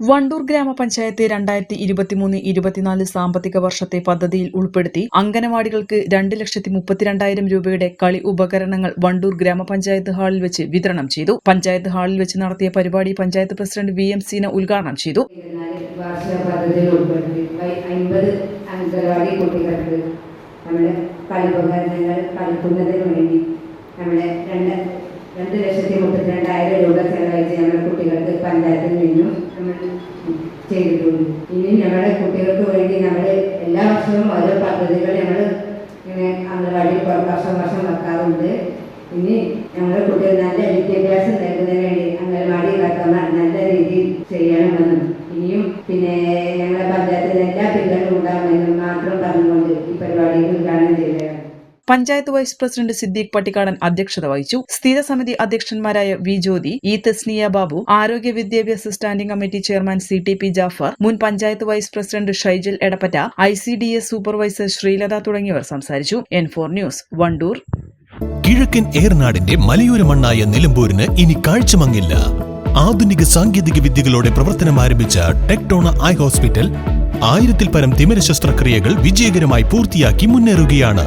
Wandoor ഗ്രാമപഞ്ചായത്ത് രണ്ടായിരത്തി ഇരുപത്തിമൂന്ന് ഇരുപത്തിനാല് സാമ്പത്തിക വർഷത്തെ പദ്ധതിയിൽ ഉൾപ്പെടുത്തി അംഗനവാടികൾക്ക് രണ്ട് ലക്ഷത്തി മുപ്പത്തിരണ്ടായിരം രൂപയുടെ കളി ഉപകരണങ്ങൾ വണ്ടൂർ ഗ്രാമപഞ്ചായത്ത് ഹാളിൽ വെച്ച് വിതരണം ചെയ്തു. പഞ്ചായത്ത് ഹാളിൽ വെച്ച് നടത്തിയ പരിപാടി panchayat president V M Seena ഉദ്ഘാടനം ചെയ്തു. രണ്ട് ലക്ഷത്തി മുപ്പത്തിരണ്ടായിരം രൂപ ചെലവഴിച്ച് ചെയ്തിട്ടുണ്ട് ഇനി ഞങ്ങളുടെ കുട്ടികൾക്ക് വേണ്ടി ഞങ്ങൾ എല്ലാ വർഷവും ഓരോ പദ്ധതികൾ ഞങ്ങൾ ഇങ്ങനെ അംഗൻവാടി വർഷം വർഷം വെക്കാറുണ്ട്. ഇനി ഞങ്ങളുടെ കുട്ടികൾ നല്ല വിദ്യാഭ്യാസം നൽകുന്നതിന് വേണ്ടി അംഗൻവാടി കർത്തമാർ നല്ല രീതിയിൽ ചെയ്യണമെന്നും. ഇനിയും പിന്നെ ഞങ്ങളുടെ പഞ്ചായത്തിൽ എല്ലാ പിള്ളേരും ഉണ്ടാകുമെന്നും മാത്രം പറഞ്ഞുകൊണ്ട് ഈ പരിപാടി ഉദ്ഘാടനം ചെയ്യുകയാണ് പഞ്ചായത്ത് വൈസ് പ്രസിഡന്റ് സിദ്ദീഖ് പട്ടിക്കാടൻ അധ്യക്ഷത വഹിച്ചു. സ്ഥിര സമിതി അധ്യക്ഷന്മാരായ വി ജ്യോതി ഇ തസ്നിയ ബാബു ആരോഗ്യ വിദ്യാഭ്യാസ standing committee chairman C T P Jaffar മുൻ panchayat vice president Shaijil Edappatta I C D S supervisor Sreelatha തുടങ്ങിയവർ സംസാരിച്ചു. N four news Wandoor. കിഴക്കൻ ഏർനാടിന്റെ മലയോര മണ്ണായ നിലമ്പൂരിന് ഇനി കാഴ്ചമങ്ങില്ല. ആധുനിക സാങ്കേതിക വിദ്യകളോടെ പ്രവർത്തനം ആരംഭിച്ച ടെക്ടോണ ഐ ഹോസ്പിറ്റൽ ആയിരത്തിൽ പരം തിമിര ശസ്ത്രക്രിയകൾ വിജയകരമായി പൂർത്തിയാക്കി മുന്നേറുകയാണ്.